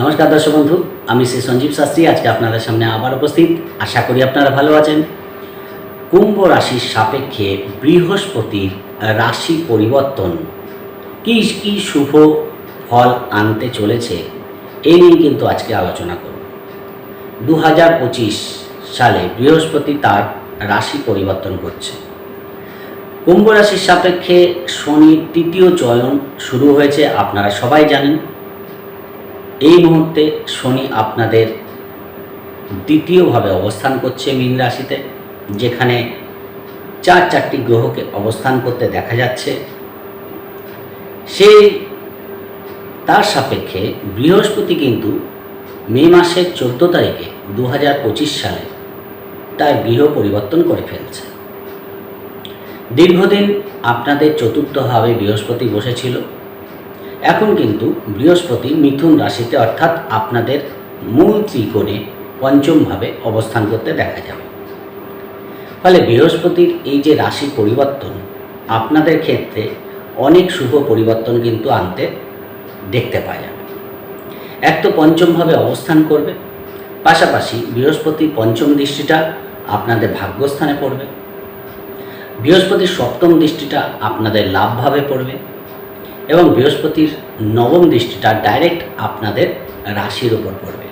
নমস্কার দর্শক বন্ধু, আমি শ্রী সঞ্জীব শাস্ত্রী, আজকে আপনাদের সামনে আবার উপস্থিত। আশা করি আপনারা ভালো আছেন। কুম্ভ রাশির সাপেক্ষে বৃহস্পতির রাশি পরিবর্তন কি কি শুভ ফল আনতে চলেছে এই নিয়ে কিন্তু আজকে আলোচনা করব। দু হাজার পঁচিশ সালে বৃহস্পতি তার রাশি পরিবর্তন করছে। কুম্ভ রাশির সাপেক্ষে শনির তৃতীয় চয়ন শুরু হয়েছে, আপনারা সবাই জানেন। এই মুহূর্তে শনি আপনাদের দ্বিতীয়ভাবে অবস্থান করছে মীন রাশিতে, যেখানে চার চারটি গ্রহকে অবস্থান করতে দেখা যাচ্ছে। সেই তার সাপেক্ষে বৃহস্পতি কিন্তু মে মাসের চোদ্দ তারিখে দু হাজার পঁচিশ সালে তার গৃহ পরিবর্তন করে ফেলছে। দীর্ঘদিন আপনাদের চতুর্থভাবে বৃহস্পতি বসেছিল। এখন কিন্তু বৃহস্পতি মিথুন রাশিতে অর্থাৎ আপনাদের মূল ত্রিকোণে পঞ্চমভাবে অবস্থান করতে দেখা যাবে। ফলে বৃহস্পতির এই যে রাশি পরিবর্তন, আপনাদের ক্ষেত্রে অনেক শুভ পরিবর্তন কিন্তু আনতে দেখতে পাওয়া যাবে। এক তো পঞ্চমভাবে অবস্থান করবে, পাশাপাশি বৃহস্পতির পঞ্চম দৃষ্টিটা আপনাদের ভাগ্যস্থানে পড়বে। বৃহস্পতির সপ্তম দৃষ্টিটা আপনাদের লাভভাবে পড়বে। এবং বৃহস্পতির নবম দৃষ্টিটা ডাইরেক্ট আপনাদের রাশির উপর পড়বে।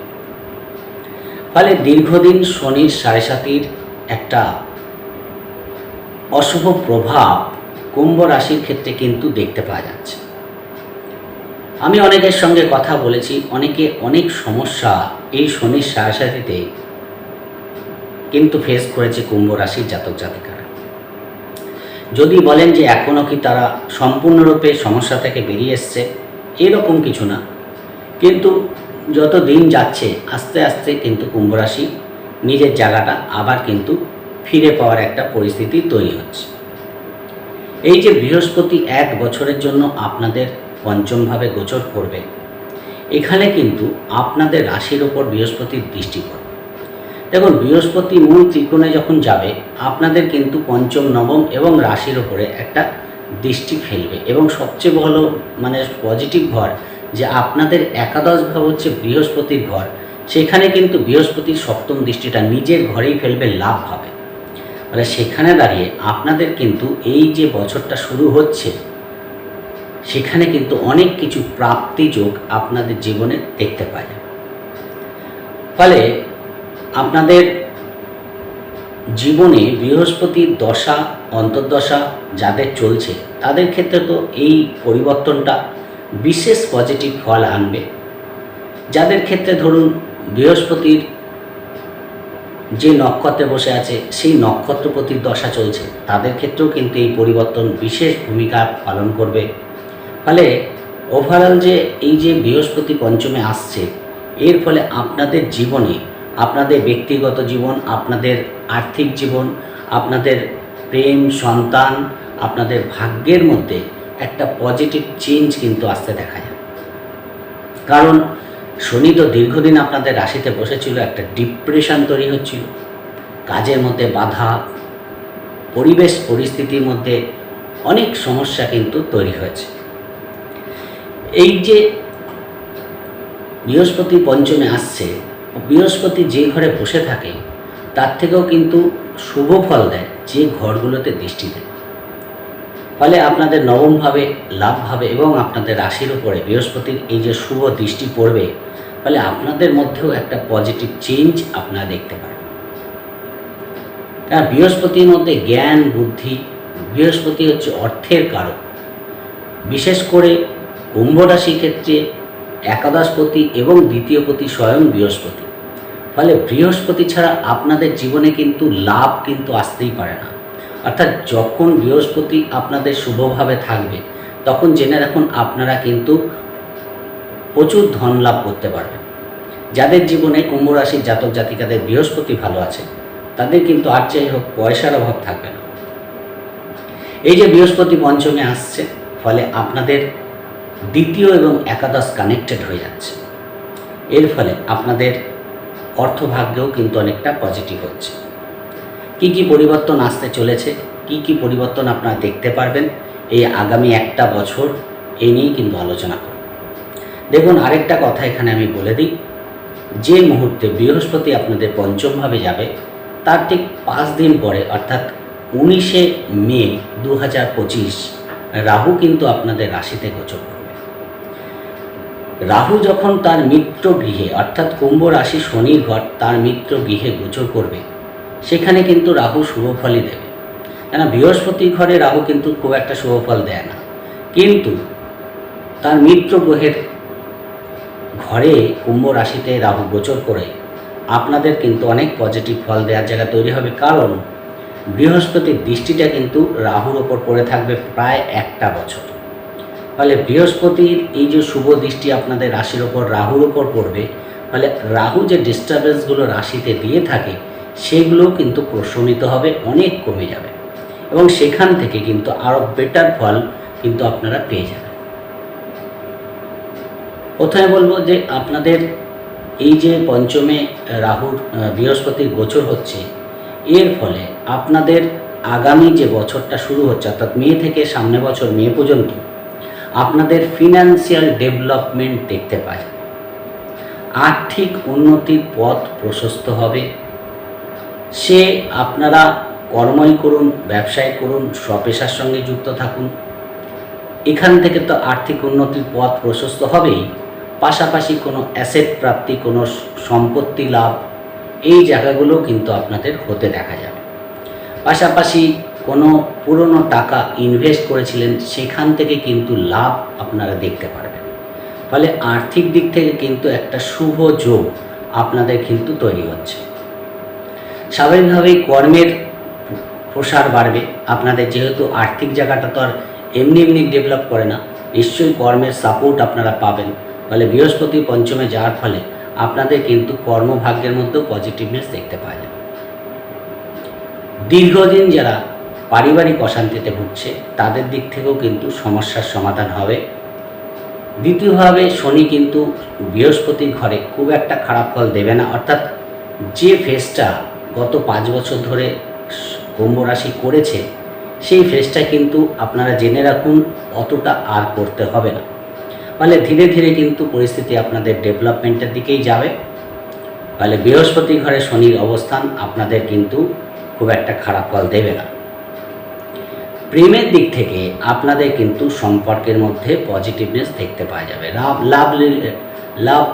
ফলে দীর্ঘদিন শনির সাড়ে সাতির একটা অশুভ প্রভাব কুম্ভ রাশির ক্ষেত্রে কিন্তু দেখতে পাওয়া যাচ্ছে। আমি অনেকের সঙ্গে কথা বলেছি, অনেকে অনেক সমস্যা এই শনির সাড়ে সাতিতে কিন্তু ফেস করেছে কুম্ভ রাশির জাতক জাতিকারা। যদি বলেন যে এখনও কি তারা সম্পূর্ণরূপে সমস্যা থেকে বেরিয়ে এসছে, এরকম কিছু না। কিন্তু যত দিন যাচ্ছে, আস্তে আস্তে কিন্তু কুম্ভ রাশি নিজের জায়গাটা আবার কিন্তু ফিরে পাওয়ার একটা পরিস্থিতি তৈরি হচ্ছে। এই যে বৃহস্পতি এক বছরের জন্য আপনাদের পঞ্চমভাবে গোচর করবে, এখানে কিন্তু আপনাদের রাশির ওপর বৃহস্পতির দৃষ্টি পড়বে। দেখুন, বৃহস্পতি মূল ত্রিকোণে যখন যাবে, আপনাদের কিন্তু পঞ্চম, নবম এবং রাশির ওপরে একটা দৃষ্টি ফেলবে এবং সবচেয়ে ভালো মানে পজিটিভ ঘর যে আপনাদের একাদশ ভাব হচ্ছে বৃহস্পতির ঘর। সেখানে কিন্তু বৃহস্পতির সপ্তম দৃষ্টিটা নিজের ঘরেই ফেলবে, লাভ হবে। মানে সেখানে দাঁড়িয়ে আপনাদের কিন্তু এই যে বছরটা শুরু হচ্ছে, সেখানে কিন্তু অনেক কিছু প্রাপ্তি যোগ আপনাদের জীবনে দেখতে যাবে ফলে আপনাদের জীবনে বৃহস্পতির দশা, অন্তর্দশা যাদের চলছে, তাদের ক্ষেত্রে তো এই পরিবর্তনটা বিশেষ পজিটিভ ফল আনবে। যাদের ক্ষেত্রে ধরুন বৃহস্পতির যে নক্ষত্রে বসে আছে, সেই নক্ষত্রপতির দশা চলছে, তাদের ক্ষেত্রেও কিন্তু এই পরিবর্তন বিশেষ ভূমিকা পালন করবে। ফলে ওভারঅল যে এই যে বৃহস্পতি পঞ্চমে আসছে, এর ফলে আপনাদের জীবনে আপনাদের ব্যক্তিগত জীবন, আপনাদের আর্থিক জীবন, আপনাদের প্রেম, সন্তান, আপনাদের ভাগ্যের মধ্যে একটা পজিটিভ চেঞ্জ কিন্তু আসতে দেখা যায়। কারণ শনি তো দীর্ঘদিন আপনাদের রাশিতে বসেছিল, একটা ডিপ্রেশন তৈরি হচ্ছিল। কাজের মধ্যে বাধা, পরিবেশ পরিস্থিতির মধ্যে অনেক সমস্যা কিন্তু তৈরি হয়েছে। এই যে বৃহস্পতি পঞ্চমে আসছে বৃহস্পতি যে ঘরে বসে থাকে, তার থেকেও কিন্তু শুভ ফল দেয় যে ঘরগুলোতে দৃষ্টি দেয়। ফলে আপনাদের নবমভাবে লাভভাবে এবং আপনাদের রাশির উপরে বৃহস্পতির এই যে শুভ দৃষ্টি পড়বে, ফলে আপনাদের মধ্যেও একটা পজিটিভ চেঞ্জ আপনারা দেখতে পারেন। কারণ বৃহস্পতির মধ্যে জ্ঞান, বুদ্ধি, বৃহস্পতি হচ্ছে অর্থের কারক। বিশেষ করে কুম্ভ রাশির ক্ষেত্রে একাদশপতি এবং দ্বিতীয়পতি স্বয়ং বৃহস্পতি। ফলে বৃহস্পতি ছাড়া আপনাদের জীবনে কিন্তু লাভ কিন্তু আসতেই পারে না। অর্থাৎ যখন বৃহস্পতি আপনাদের শুভভাবে থাকবে, তখন জেনে রাখুন আপনারা কিন্তু প্রচুর ধন লাভ করতে পারবেন। যাদের জীবনে কুম্ভ রাশির জাতক জাতিকাদের বৃহস্পতি ভালো আছে, তাদের কিন্তু আর যাই হোক পয়সার অভাব থাকবে না। এই যে বৃহস্পতি পঞ্চমে আসছে, ফলে আপনাদের দ্বিতীয় এবং একাদশ কানেক্টেড হয়ে যাচ্ছে। এর ফলে আপনাদের অর্থভাগ্যেও কিন্তু অনেকটা পজিটিভ হচ্ছে। কি কি পরিবর্তন আসতে চলেছে, কি কি পরিবর্তন আপনারা দেখতে পারবেন এই আগামী একটা বছর, এই নিয়েই কিন্তু আলোচনা করব। দেখুন, আরেকটা কথা এখানে আমি বলে দিই, যে মুহূর্তে বৃহস্পতি আপনাদের পঞ্চমভাবে যাবে, তার ঠিক পাঁচ দিন পরে, অর্থাৎ উনিশে মে দু হাজার পঁচিশ, রাহু কিন্তু আপনাদের রাশিতে গোচর রাহু যখন তার মিত্র গৃহে অর্থাৎ কুম্ভ রাশি শনির ঘর, তার মিত্র গৃহে গোচর করবে, সেখানে কিন্তু রাহু শুভ ফলই দেবে। কেন? বৃহস্পতির ঘরে রাহু কিন্তু খুব একটা শুভ ফল দেয় না। কিন্তু তার মিত্র গ্রহের ঘরে কুম্ভ রাশিতে রাহু গোচর করে, আপনাদের কিন্তু অনেক পজিটিভ ফল দেওয়ার জায়গা তৈরি হবে। কারণ বৃহস্পতির দৃষ্টিটা কিন্তু রাহুর ওপর পড়ে থাকবে প্রায় একটা বছর। ফলে বৃহস্পতির এই যে শুভ দৃষ্টি আপনাদের রাশির ওপর, রাহুর ওপর পড়বে ফলে রাহু যে ডিস্টারবেন্সগুলো রাশিতে দিয়ে থাকে সেগুলো কিন্তু প্রশমিত হবে, অনেক কমে যাবে। এবং সেখান থেকে কিন্তু আরও বেটার ফল কিন্তু আপনারা পেয়ে যাবেন। প্রথমে বলব যে আপনাদের এই যে পঞ্চমে রাহুর বৃহস্পতির গোচর হচ্ছে, এর ফলে আপনাদের আগামী যে বছরটা শুরু হচ্ছে, অর্থাৎ মে থেকে সামনে বছর, মে পর্যন্ত আপনাদের ফিনান্সিয়াল ডেভেলপমেন্ট দেখতে যাবে। আর্থিক উন্নতির পথ প্রশস্ত হবে। সে আপনারা কর্মই করুন, ব্যবসায় করুন স্বপেশার সঙ্গে যুক্ত থাকুন। এখান থেকে তো আর্থিক উন্নতির পথ প্রশস্ত হবেই। পাশাপাশি কোনো অ্যাসেট প্রাপ্তি, কোনো সম্পত্তি লাভ, এই জায়গাগুলো কিন্তু আপনাদের হতে দেখা যাবে। পাশাপাশি কোনো পুরনো টাকা ইনভেস্ট করেছিলেন, সেখান থেকে কিন্তু লাভ আপনারা দেখতে পারবেন। ফলে আর্থিক দিক থেকে কিন্তু একটা শুভ যোগ আপনাদের কিন্তু তৈরি হচ্ছে। স্বাভাবিকভাবেই কর্মের প্রসার বাড়বে। আপনাদের যেহেতু আর্থিক জায়গাটা তো আর এমনি এমনি ডেভেলপ করে না, নিশ্চয়ই কর্মের সাপোর্ট আপনারা পাবেন। ফলে বৃহস্পতি পঞ্চমে যাওয়ার ফলে আপনাদের কিন্তু কর্মভাগ্যের মধ্যেও পজিটিভনেস দেখতে পাওয়া যাবে দীর্ঘদিন যারা পারিবারিক অশান্তিতে ভুগছে, তাদের দিক থেকেও কিন্তু সমস্যার সমাধান হবে। দ্বিতীয়ভাবে শনি কিন্তু বৃহস্পতির ঘরে খুব একটা খারাপ ফল দেবে না। অর্থাৎ যে ফেসটা গত পাঁচ বছর ধরে কুম্ভ রাশি করেছে, সেই ফেসটা কিন্তু আপনারা জেনে রাখুন, অতটা আর করতে হবে না। ফলে ধীরে ধীরে কিন্তু পরিস্থিতি আপনাদের ডেভেলপমেন্টের দিকেই যাবে। ফলে বৃহস্পতি ঘরে শনির অবস্থান আপনাদের কিন্তু খুব একটা খারাপ ফল দেবে না। প্রেমের দিক থেকে আপনাদের কিন্তু সম্পর্কের মধ্যে পজিটিভনেস দেখতে পাওয়া যাবে। লাভ লাভ লাভ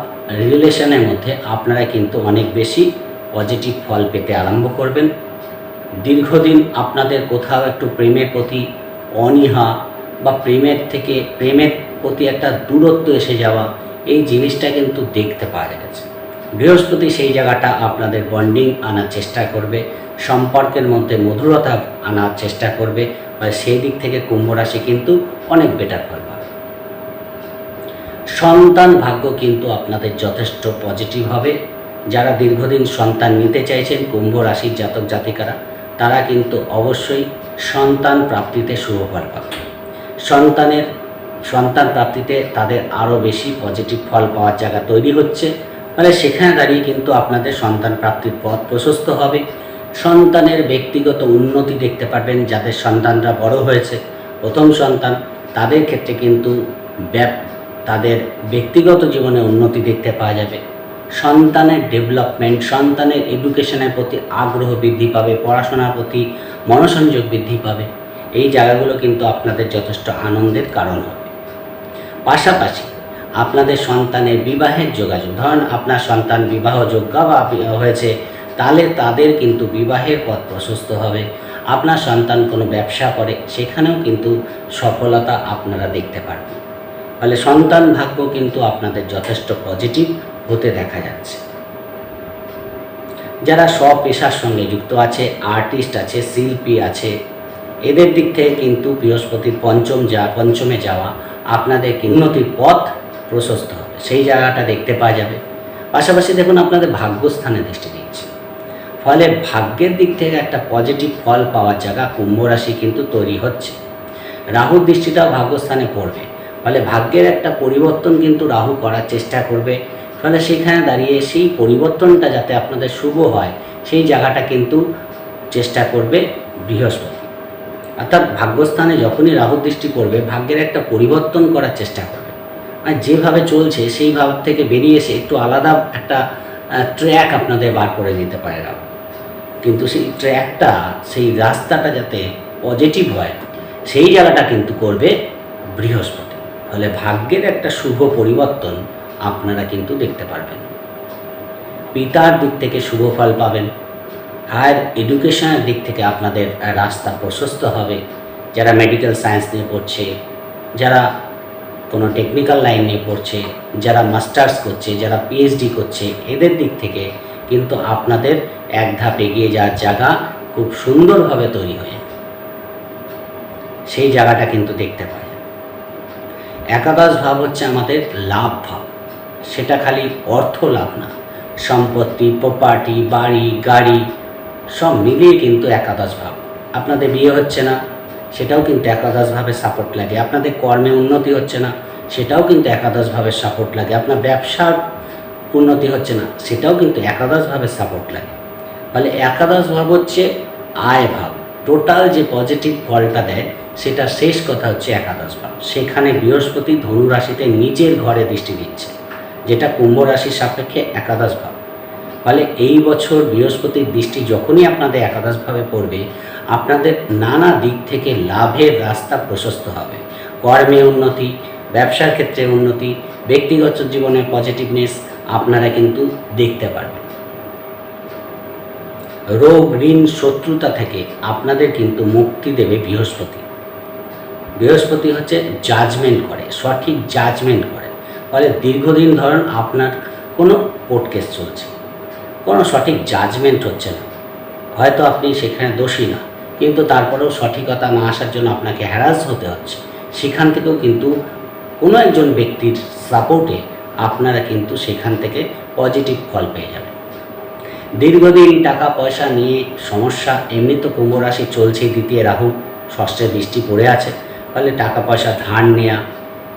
রিলেশনের মধ্যে আপনারা কিন্তু অনেক বেশি পজিটিভ ফল পেতে আরম্ভ করবেন। দীর্ঘদিন আপনাদের কোথাও একটু প্রেমের প্রতি অনীহা বা প্রেমের থেকে, প্রেমের প্রতি একটা দূরত্ব এসে যাওয়া, এই জিনিসটা কিন্তু দেখতে পাওয়া গেছে বৃহস্পতি সেই জায়গাটা আপনাদের বন্ডিং আনার চেষ্টা করবে, সম্পর্কের মধ্যে মধুরতা আনার চেষ্টা করবে সেই দিক থেকে কুম্ভ রাশি কিন্তু অনেক বেটার ফল পাবে সন্তান ভাগ্য কিন্তু আপনাদের যথেষ্ট পজিটিভ হবে। যারা দীর্ঘদিন সন্তান নিতে চাইছেন, কুম্ভ রাশির জাতক জাতিকারা, তারা কিন্তু অবশ্যই সন্তান প্রাপ্তিতে শুভ ফল পাবে। সন্তানের, সন্তান প্রাপ্তিতে তাদের আরও বেশি পজিটিভ ফল পাওয়ার জায়গা তৈরি হচ্ছে। মানে সেখানে দাঁড়িয়ে কিন্তু আপনাদের সন্তান প্রাপ্তির পথ প্রশস্ত হবে। সন্তানের ব্যক্তিগত উন্নতি দেখতে পারবেন যাদের সন্তানরা বড় হয়েছে। প্রথম সন্তান, তাদের ক্ষেত্রে কিন্তু ব্যাপ, তাদের ব্যক্তিগত জীবনে উন্নতি দেখতে পাওয়া যাবে। সন্তানের ডেভেলপমেন্ট, সন্তানের এডুকেশনের প্রতি আগ্রহ বৃদ্ধি পাবে, পড়াশোনার প্রতি মনোসংযোগ বৃদ্ধি পাবে। এই জায়গাগুলো কিন্তু আপনাদের যথেষ্ট আনন্দের কারণ হবে। পাশাপাশি আপনাদের সন্তানের বিবাহের যোগাযোগ, ধরুন আপনার সন্তান বিবাহযোগ্য বা হয়েছে তাহলে তাদের কিন্তু বিবাহের পথ প্রশস্ত হবে। আপনার সন্তান কোনো ব্যবসা করে, সেখানেও কিন্তু সফলতা আপনারা দেখতে পারবেন। ফলে সন্তান ভাগ্য কিন্তু আপনাদের যথেষ্ট পজিটিভ হতে দেখা যাচ্ছে। যারা স্বপেশার সঙ্গে যুক্ত আছে আর্টিস্ট আছে, শিল্পী আছে, এদের দিক থেকে কিন্তু বৃহস্পতির পঞ্চম যা, পঞ্চমে যাওয়া আপনাদের উন্নতির পথ প্রশস্ত হবে। সেই জায়গাটা দেখতে পাওয়া যাবে। পাশাপাশি দেখুন আপনাদের ভাগ্যস্থানে দৃষ্টি। ফলে ভাগ্যের দিক থেকে একটা পজিটিভ ফল পাওয়ার জায়গা কুম্ভ রাশি কিন্তু তৈরি হচ্ছে। রাহুর দৃষ্টিটাও ভাগ্যস্থানে পড়বে। ফলে ভাগ্যের একটা পরিবর্তন কিন্তু রাহু করার চেষ্টা করবে। ফলে সেখানে দাঁড়িয়ে সেই পরিবর্তনটা যাতে আপনাদের শুভ হয়, সেই জায়গাটা কিন্তু চেষ্টা করবে বৃহস্পতি। অর্থাৎ ভাগ্যস্থানে যখনই রাহু দৃষ্টি করবে ভাগ্যের একটা পরিবর্তন করার চেষ্টা করবে। মানে যেভাবে চলছে, সেই ভাব থেকে বেরিয়ে এসে একটু আলাদা একটা ট্র্যাক আপনাদের বার করে দিতে পারে রাহু। কিন্তু সেই ট্র্যাকটা, সেই রাস্তাটা যাতে পজিটিভ হয়, সেই জায়গাটা কিন্তু করবে বৃহস্পতি। ফলে ভাগ্যের একটা শুভ পরিবর্তন আপনারা কিন্তু দেখতে পারবেন। পিতার দিক থেকে শুভ ফল পাবেন। হায়ার এডুকেশনের দিক থেকে আপনাদের রাস্তা প্রশস্ত হবে। যারা মেডিকেল সায়েন্স নিয়ে পড়ছে, যারা কোনো টেকনিক্যাল লাইন নিয়ে পড়ছে, যারা মাস্টার্স করছে, যারা পিএইচডি করছে, এদের দিক থেকে কিন্তু আপনাদের এক ধাপ এগিয়ে যাওয়ার জায়গা খুব সুন্দরভাবে তৈরি হয়ে সেই জায়গাটা কিন্তু দেখতে পাই একাদশ ভাব হচ্ছে আমাদের লাভ ভাব। সেটা খালি অর্থ লাভ না, সম্পত্তি প্রপার্টি বাড়ি, গাড়ি, সব মিলিয়ে কিন্তু একাদশ ভাব। আপনাদের বিয়ে হচ্ছে না, সেটাও কিন্তু একাদশভাবে সাপোর্ট লাগে। আপনাদের কর্মে উন্নতি হচ্ছে না, সেটাও কিন্তু একাদশভাবে সাপোর্ট লাগে। আপনার ব্যবসার উন্নতি হচ্ছে না, সেটাও কিন্তু একাদশভাবে সাপোর্ট লাগে। ফলে একাদশ ভাব হচ্ছে আয় ভাব। টোটাল যে পজিটিভ ফলটা দেয়, সেটা শেষ কথা হচ্ছে একাদশ ভাব সেখানে বৃহস্পতি ধনু রাশিতে নিজের ঘরে দৃষ্টি দিচ্ছে, যেটা কুম্ভ রাশির সাপেক্ষে একাদশ ভাব ফলে এই বছর বৃহস্পতির দৃষ্টি যখনই আপনাদের একাদশভাবে পড়বে, আপনাদের নানা দিক থেকে লাভের রাস্তা প্রশস্ত হবে। কর্মে উন্নতি, ব্যবসার ক্ষেত্রে উন্নতি, ব্যক্তিগত জীবনে পজিটিভনেস আপনারা কিন্তু দেখতে পারবেন। রোগ, ঋণ, শত্রুতা থেকে আপনাদের কিন্তু মুক্তি দেবে বৃহস্পতি। বৃহস্পতি হচ্ছে জাজমেন্ট করে, সঠিক জাজমেন্ট করে। ফলে দীর্ঘদিন ধরুন আপনার কোনো কোর্ট কেস চলছে, কোনো সঠিক জাজমেন্ট হচ্ছে না। হয়তো আপনি সেখানে দোষী না, কিন্তু তারপরেও সঠিকতা না আসার জন্য আপনাকে হ্যারাস হতে হচ্ছে। সেখান থেকেও কিন্তু কোনো একজন ব্যক্তির সাপোর্টে আপনারা কিন্তু সেখান থেকে পজিটিভ ফল পেয়ে যাবেন। দীর্ঘদিন টাকা পয়সা নিয়ে সমস্যা, এমনি তো কুম্ভ রাশি চলছে দ্বিতীয় রাহু ষষ্ঠের দৃষ্টি পড়ে আছে, ফলে টাকা পয়সা ধার নেওয়া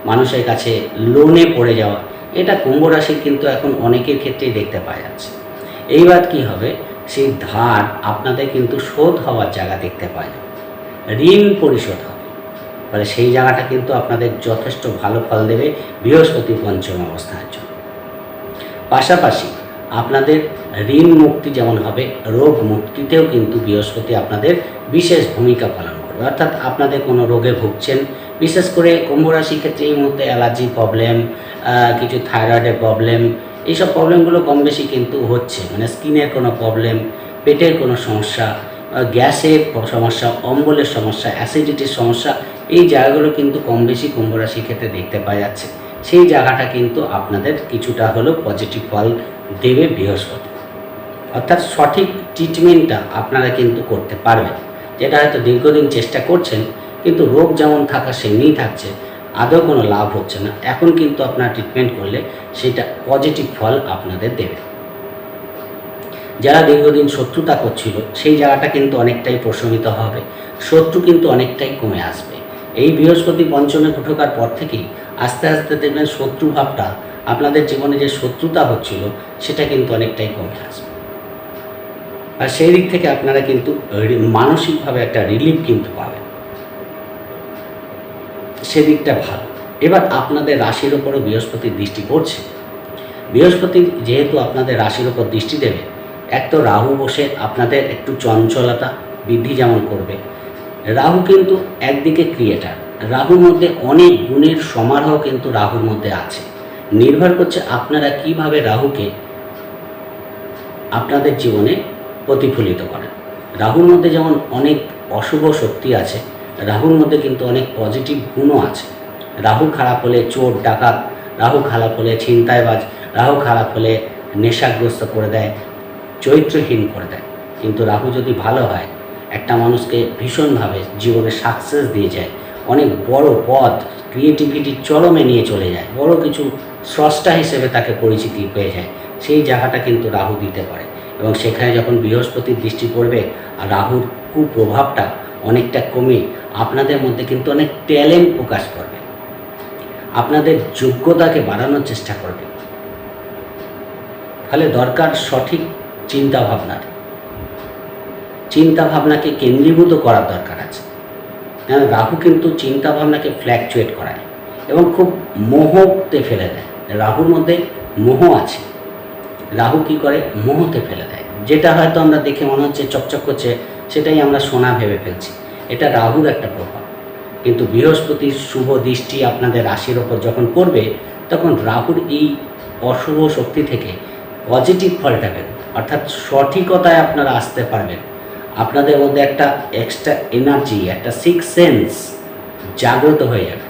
মানুষের কাছে লোনে পড়ে যাওয়া, এটা কুম্ভ রাশির কিন্তু এখন অনেকের ক্ষেত্রেই দেখতে পাওয়া যাচ্ছে। এইবার কি হবে? সেই ধার আপনাদের কিন্তু শোধ হওয়ার জায়গা দেখতে পাওয়া যাবে। ঋণ পরিশোধ হবে। ফলে সেই জায়গাটা কিন্তু আপনাদের যথেষ্ট ভালো ফল দেবে বৃহস্পতি পঞ্চম অবস্থার জন্য। পাশাপাশি আপনাদের ঋণ মুক্তি যেমন হবে, রোগ মুক্তিতেও কিন্তু বৃহস্পতি আপনাদের বিশেষ ভূমিকা পালন করবে। অর্থাৎ আপনাদের কোনো রোগে ভুগছেন, বিশেষ করে কুম্ভ রাশির ক্ষেত্রে এই মুহূর্তে অ্যালার্জির প্রবলেম কিছু থাইরয়েডের প্রবলেম, এইসব প্রবলেমগুলো কম বেশি কিন্তু হচ্ছে। মানে স্কিনের কোনো প্রবলেম, পেটের কোনো সমস্যা গ্যাসের সমস্যা, অম্বলের সমস্যা, অ্যাসিডিটির সমস্যা এই জায়গাগুলো কিন্তু কম বেশি কুম্ভ রাশির ক্ষেত্রে দেখতে পাওয়া যাচ্ছে। সেই জায়গাটা কিন্তু আপনাদের কিছুটা হলেও পজিটিভ ফল দেবে বৃহস্পতি। অর্থাৎ সঠিক ট্রিটমেন্টটা আপনারা কিন্তু করতে পারবেন। যেটা হয়তো দীর্ঘদিন চেষ্টা করছেন, কিন্তু রোগ যেমন থাকা সেমনিই থাকছে, আদৌ কোনো লাভ হচ্ছে না। এখন কিন্তু আপনার ট্রিটমেন্ট করলে সেটা পজিটিভ ফল আপনাদের দেবে। যারা দীর্ঘদিন শত্রুতা করছিল, সেই জায়গাটা কিন্তু অনেকটাই প্রশমিত হবে। শত্রু কিন্তু অনেকটাই কমে আসবে। এই বৃহস্পতি পঞ্চমে ঢোকার পর থেকেই আস্তে আস্তে দেখবেন শত্রু ভাবটা, আপনাদের জীবনে যে শত্রুতা হচ্ছিল, সেটা কিন্তু অনেকটাই কমে আসবে। আর সেই দিক থেকে আপনারা কিন্তু মানসিকভাবে একটা রিলিফ কিন্তু পাবেন। সেদিকটা ভালো। এবার আপনাদের রাশির ওপরে বৃহস্পতির দৃষ্টি পড়ছে। বৃহস্পতি যেহেতু আপনাদের রাশির ওপর দৃষ্টি দেবে, এক তো রাহু বসে আপনাদের একটু চঞ্চলতা বৃদ্ধি যেমন করবে রাহু কিন্তু একদিকে ক্রিয়েটার। রাহুর মধ্যে অনেক গুণের সমারোহ কিন্তু রাহুর মধ্যে আছে। নির্ভর করছে আপনারা কীভাবে রাহুকে আপনাদের জীবনে প্রতিফলিত করেন। রাহুর মধ্যে যেমন অনেক অশুভ শক্তি আছে, রাহুর মধ্যে কিন্তু অনেক পজিটিভ গুণও আছে। রাহু খারাপ হলে চোর, ডাকাত, রাহু খারাপ হলে ছিনতাইবাজ, রাহু খারাপ হলে নেশাগ্রস্ত করে দেয় চরিত্রহীন করে দেয়। কিন্তু রাহু যদি ভালো হয় একটা মানুষকে ভীষণভাবে জীবনে সাকসেস দিয়ে যায়। অনেক বড় পদ ক্রিয়েটিভিটির চরমে নিয়ে চলে যায়। বড় কিছু স্রষ্টা হিসেবে তাকে পরিচিতি পেয়ে যায়। সেই জায়গাটা কিন্তু রাহু দিতে পারে। এবং সেখানে যখন বৃহস্পতির দৃষ্টি পড়বে আর রাহুর কুপ্রভাবটা অনেকটা কমে, আপনাদের মধ্যে কিন্তু অনেক ট্যালেন্ট প্রকাশ করবে। আপনাদের যোগ্যতাকে বাড়ানোর চেষ্টা করবে। ফলে দরকার সঠিক চিন্তা ভাবনার চিন্তা ভাবনাকে কেন্দ্রীভূত করার দরকার আছে। রাহু কিন্তু চিন্তা ভাবনাকে ফ্ল্যাকচুয়েট করায় এবং খুব মোহতে ফেলে দেয়। রাহুর মধ্যে মোহ আছে। রাহু কি করে? মোহতে ফেলে দেয়। যেটা হয়তো আমরা দেখে মনে হচ্ছে চকচক করছে, সেটাই আমরা সোনা ভেবে ফেলছি। এটা রাহুর একটা প্রভাব। কিন্তু বৃহস্পতির শুভ দৃষ্টি আপনাদের রাশির ওপর যখন পড়বে, তখন রাহুর এই অশুভ শক্তি থেকে পজিটিভ ফলটা বেরোবে। অর্থাৎ সঠিকতায় আপনারা আসতে পারবেন। আপনাদের মধ্যে একটা এক্সট্রা এনার্জি একটা সিক্স সেন্স জাগ্রত হয়ে যাবে।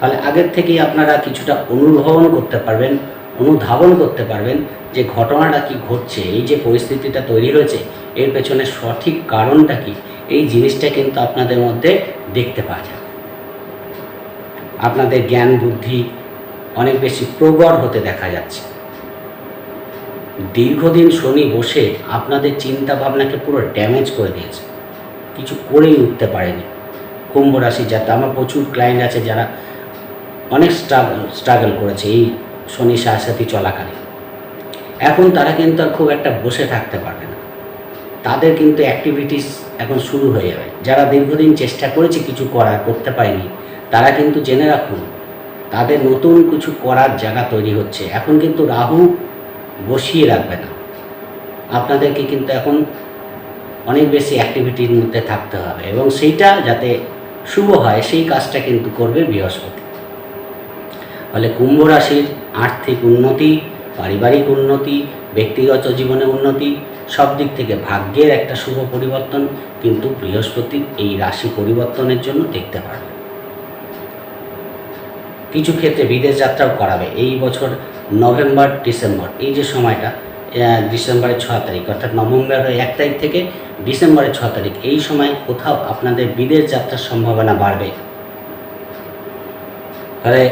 ফলে আগের থেকেই আপনারা কিছুটা অনুভবন করতে পারবেন, অনুধাবন করতে পারবেন যে ঘটনাটা কি ঘটছে, এই যে পরিস্থিতিটা তৈরি হয়েছে, এর পেছনে সঠিক কারণটা কি, এই জিনিসটা কিন্তু আপনাদের মধ্যে দেখতে পাওয়া যায় আপনাদের জ্ঞান বুদ্ধি অনেক বেশি প্রগড় হতে দেখা যাচ্ছে। দীর্ঘদিন শনি বসে আপনাদের চিন্তা ভাবনাকে পুরো ড্যামেজ করে দিয়েছে। কিছু করেই উঠতে পারেনি। কুম্ভ রাশি যাতে আমার প্রচুর ক্লায়েন্ট আছে যারা অনেক স্ট্রাগল স্ট্রাগল করেছে এই শনি সাথী চলাকালীন। এখন তারা কিন্তু আর খুব একটা বসে থাকতে পারবে না। তাদের কিন্তু অ্যাক্টিভিটিস এখন শুরু হয়ে যাবে। যারা দীর্ঘদিন চেষ্টা করেছে কিছু করার, করতে পারেনি, তারা কিন্তু জেনে রাখুন, তাদের নতুন কিছু করার জায়গা তৈরি হচ্ছে। এখন কিন্তু রাহু বসিয়ে রাখবে না। আপনাদেরকে কিন্তু এখন অনেক বেশি অ্যাক্টিভিটির মধ্যে থাকতে হবে এবং সেইটা যাতে শুভ হয়, সেই কাজটা কিন্তু করবে বৃহস্পতি। ফলে কুম্ভ রাশির আর্থিক উন্নতি, পারিবারিক উন্নতি, ব্যক্তিগত জীবনে উন্নতি, সব দিক থেকে ভাগ্যের একটা শুভ পরিবর্তন কিন্তু বৃহস্পতির এই রাশি পরিবর্তনের জন্য দেখতে পারবে। কিছু ক্ষেত্রে বিদেশ যাত্রাও করাবে। এই বছর নভেম্বর, ডিসেম্বর, এই যে সময়টা ডিসেম্বরের ছ তারিখ, অর্থাৎ নভেম্বরের এক তারিখ থেকে ডিসেম্বরের ছ তারিখ, এই সময় কোথাও আপনাদের বিদেশ যাত্রার সম্ভাবনা বাড়বে। ফলে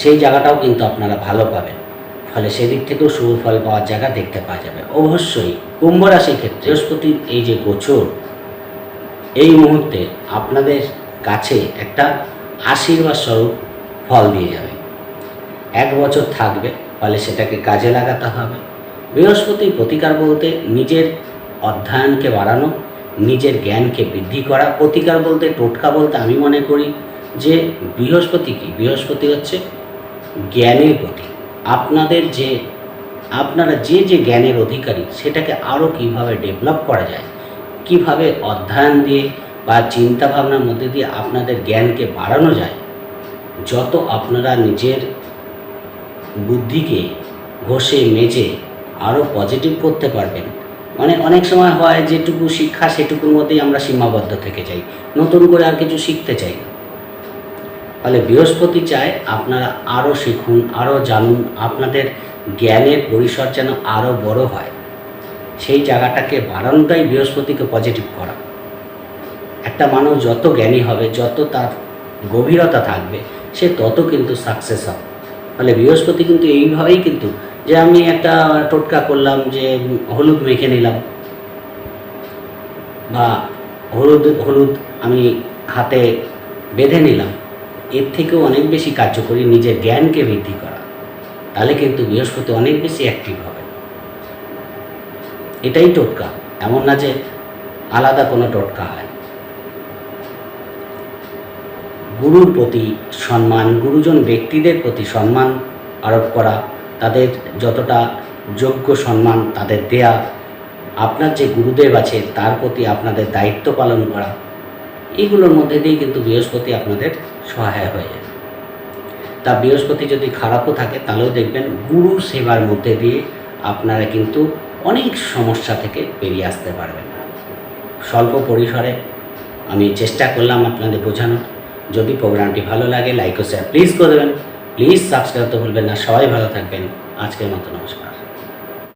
সেই জায়গাটাও কিন্তু আপনারা ভালো পাবেন। ফলে সেদিক থেকেও শুভ ফল পাওয়ার জায়গা দেখতে পাওয়া যাবে। অবশ্যই কুম্ভ রাশির ক্ষেত্রে বৃহস্পতির এই যে গোচর, এই মুহূর্তে আপনাদের কাছে একটা আশীর্বাদ স্বরূপ ফল দিয়ে যাবে। এক বছর থাকবে, ফলে সেটাকে কাজে লাগাতে হবে। বৃহস্পতির প্রতিকার বলতে নিজের অধ্যয়নকে বাড়ানো, নিজের জ্ঞানকে বৃদ্ধি করা। প্রতিকার বলতে টোটকা বলতে আমি মনে করি যে বৃহস্পতি কি? বৃহস্পতি হচ্ছে জ্ঞানের প্রতীক। আপনাদের যে, আপনারা যে যে জ্ঞানের অধিকারী, সেটাকে আরও কীভাবে ডেভেলপ করা যায়, কীভাবে অধ্যয়ন দিয়ে বা চিন্তা ভাবনার মধ্যে দিয়ে আপনাদের জ্ঞানকে বাড়ানো যায়, যত আপনারা নিজের বুদ্ধিকে ঘষে মেজে আরও পজিটিভ করতে পারবেন। মানে অনেক সময় হয় যেটুকু শিক্ষা সেটুকুর মধ্যেই আমরা সীমাবদ্ধ থেকে যাই, নতুন করে আর কিছু শিখতে চাই ফলে বৃহস্পতি চায় আপনারা আরও শিখুন আরও জানুন, আপনাদের জ্ঞানের পরিসর যেন আরও বড় হয়। সেই জায়গাটাকে বাড়ানোটাই বৃহস্পতিকে পজিটিভ করা। একটা মানুষ যত জ্ঞানী হবে, যত তার গভীরতা থাকবে, সে তত কিন্তু সাকসেস হবে। ফলে বৃহস্পতি কিন্তু এইভাবেই কিন্তু যে আমি একটা টোটকা করলাম যে হলুদ মেখে নিলাম। বা হলুদ হলুদ আমি হাতে বেঁধে নিলাম। এর থেকেও অনেক বেশি কার্যকরী নিজের জ্ঞানকে বৃদ্ধি করা। তাহলে কিন্তু বৃহস্পতি অনেক বেশি অ্যাক্টিভ হবে। এটাই টোটকা। এমন না যে আলাদা কোনো টোটকা হয়। গুরুর প্রতি সম্মান, গুরুজন ব্যক্তিদের প্রতি সম্মান আরোপ করা, তাদের যতটা যোগ্য সম্মান তাদের দেয়া, আপনার যে গুরুদেব আছে তার প্রতি আপনাদের দায়িত্ব পালন করা, এগুলোর মধ্যে দিয়ে কিন্তু বৃহস্পতি আপনাদের সহায় হয়ে যাবে তা বৃহস্পতি যদি খারাপও থাকে তাহলেও দেখবেন গুরু সেবার মধ্যে দিয়ে আপনারা কিন্তু অনেক সমস্যা থেকে বেরিয়ে আসতে পারবেন স্বল্প পরিসরে আমি চেষ্টা করলাম আপনাদের বোঝানোর। যদি প্রোগ্রামটি ভালো লাগে লাইক ও শেয়ার প্লিজ করে দেবেন। প্লিজ সাবস্ক্রাইব তো ভুলবেন না। সবাই ভালো থাকবেন। আজকের মতো নমস্কার।